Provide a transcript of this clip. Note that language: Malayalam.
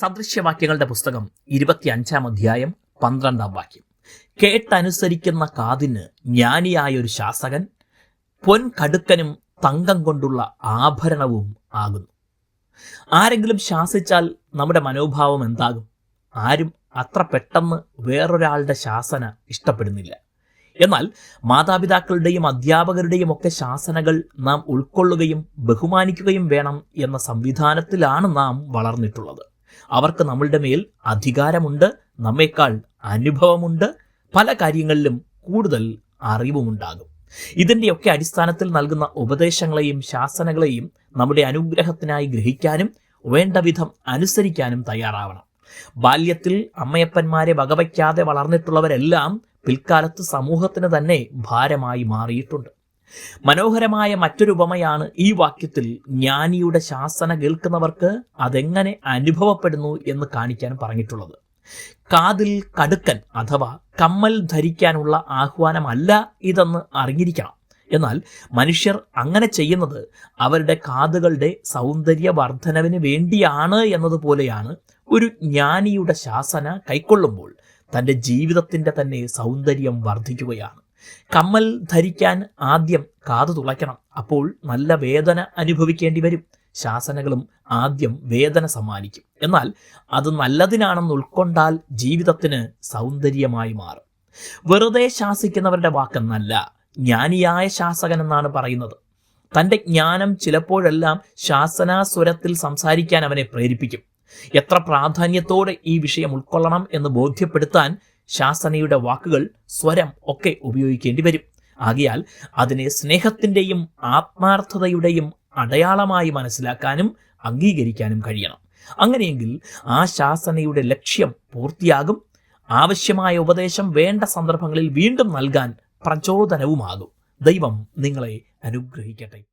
സദൃശ്യവാക്യങ്ങളുടെ പുസ്തകം ഇരുപത്തിയഞ്ചാം അധ്യായം പന്ത്രണ്ടാം വാക്യം. കേട്ടനുസരിക്കുന്ന കാതിന് ജ്ഞാനിയായ ഒരു ശാസകൻ പൊൻകടുക്കനും തങ്കം കൊണ്ടുള്ള ആഭരണവും ആകുന്നു. ആരെങ്കിലും ശാസിച്ചാൽ നമ്മുടെ മനോഭാവം എന്താകും? ആരും അത്ര പെട്ടെന്ന് വേറൊരാളുടെ ശാസന ഇഷ്ടപ്പെടുന്നില്ല. എന്നാൽ മാതാപിതാക്കളുടെയും അധ്യാപകരുടെയും ഒക്കെ ശാസനകൾ നാം ഉൾക്കൊള്ളുകയും ബഹുമാനിക്കുകയും വേണം എന്ന സംവിധാനത്തിലാണ് നാം വളർന്നിട്ടുള്ളത്. അവർക്ക് നമ്മളുടെ മേൽ അധികാരമുണ്ട് നമ്മേക്കാൾ അനുഭവമുണ്ട് പല കാര്യങ്ങളിലും കൂടുതൽ അറിവുമുണ്ടാകും. ഇതിന്റെയൊക്കെ അടിസ്ഥാനത്തിൽ നൽകുന്ന ഉപദേശങ്ങളെയും ശാസനകളെയും നമ്മുടെ അനുഗ്രഹത്തിനായി ഗ്രഹിക്കാനും വേണ്ട വിധം അനുസരിക്കാനും തയ്യാറാവണം. ബാല്യത്തിൽ അമ്മയപ്പന്മാരെ വകവയ്ക്കാതെ വളർന്നിട്ടുള്ളവരെല്ലാം പിൽക്കാലത്ത് സമൂഹത്തിന് തന്നെ ഭാരമായി മാറിയിട്ടുണ്ട്. മനോഹരമായ മറ്റൊരു ഉപമയാണ് ഈ വാക്യത്തിൽ ജ്ഞാനിയുടെ ശാസന കേൾക്കുന്നവർക്ക് അതെങ്ങനെ അനുഭവപ്പെടുന്നു എന്ന് കാണിക്കാൻ പറഞ്ഞിട്ടുള്ളത്. കാതിൽ കടുക്കൻ അഥവാ കമ്മൽ ധരിക്കാനുള്ള ആഹ്വാനമല്ല ഇതെന്ന് അറിഞ്ഞിരിക്കണം. എന്നാൽ മനുഷ്യർ അങ്ങനെ ചെയ്യുന്നത് അവരുടെ കാതുകളുടെ സൗന്ദര്യ വർധനവിന് വേണ്ടിയാണ് എന്നതുപോലെയാണ് ഒരു ജ്ഞാനിയുടെ ശാസന കൈക്കൊള്ളുമ്പോൾ തന്റെ ജീവിതത്തിന്റെ തന്നെ സൗന്ദര്യം വർദ്ധിക്കുകയാണ്. കമ്മൽ ധരിക്കാൻ ആദ്യം കാതു തുളയ്ക്കണം. അപ്പോൾ നല്ല വേദന അനുഭവിക്കേണ്ടി വരും. ശാസനകളും ആദ്യം വേദന സമ്മാനിക്കും. എന്നാൽ അത് നല്ലതിനാണെന്ന് ഉൾക്കൊണ്ടാൽ ജീവിതത്തിന് സൗന്ദര്യമായി മാറും. വെറുതെ ശാസിക്കുന്നവരുടെ വാക്കെന്നല്ല ജ്ഞാനിയായ ശാസകൻ എന്നാണ് പറയുന്നത്. തന്റെ ജ്ഞാനം ചിലപ്പോഴെല്ലാം ശാസനാസ്വരത്തിൽ സംസാരിക്കാൻ അവനെ പ്രേരിപ്പിക്കും. എത്ര പ്രാധാന്യത്തോടെ ഈ വിഷയം ഉൾക്കൊള്ളണം എന്ന് ബോധ്യപ്പെടുത്താൻ ശാസനയുടെ വാക്കുകൾ സ്വരം ഒക്കെ ഉപയോഗിക്കേണ്ടി വരും. ആകിയാൽ അതിനെ സ്നേഹത്തിന്റെയും ആത്മാർത്ഥതയുടെയും അടയാളമായി മനസ്സിലാക്കാനും അംഗീകരിക്കാനും കഴിയണം. അങ്ങനെയെങ്കിൽ ആ ശാസനയുടെ ലക്ഷ്യം പൂർത്തിയാകും. ആവശ്യമായ ഉപദേശം വേണ്ട സന്ദർഭങ്ങളിൽ വീണ്ടും നൽകാൻ പ്രചോദനവുമാകും. ദൈവം നിങ്ങളെ അനുഗ്രഹിക്കട്ടെ.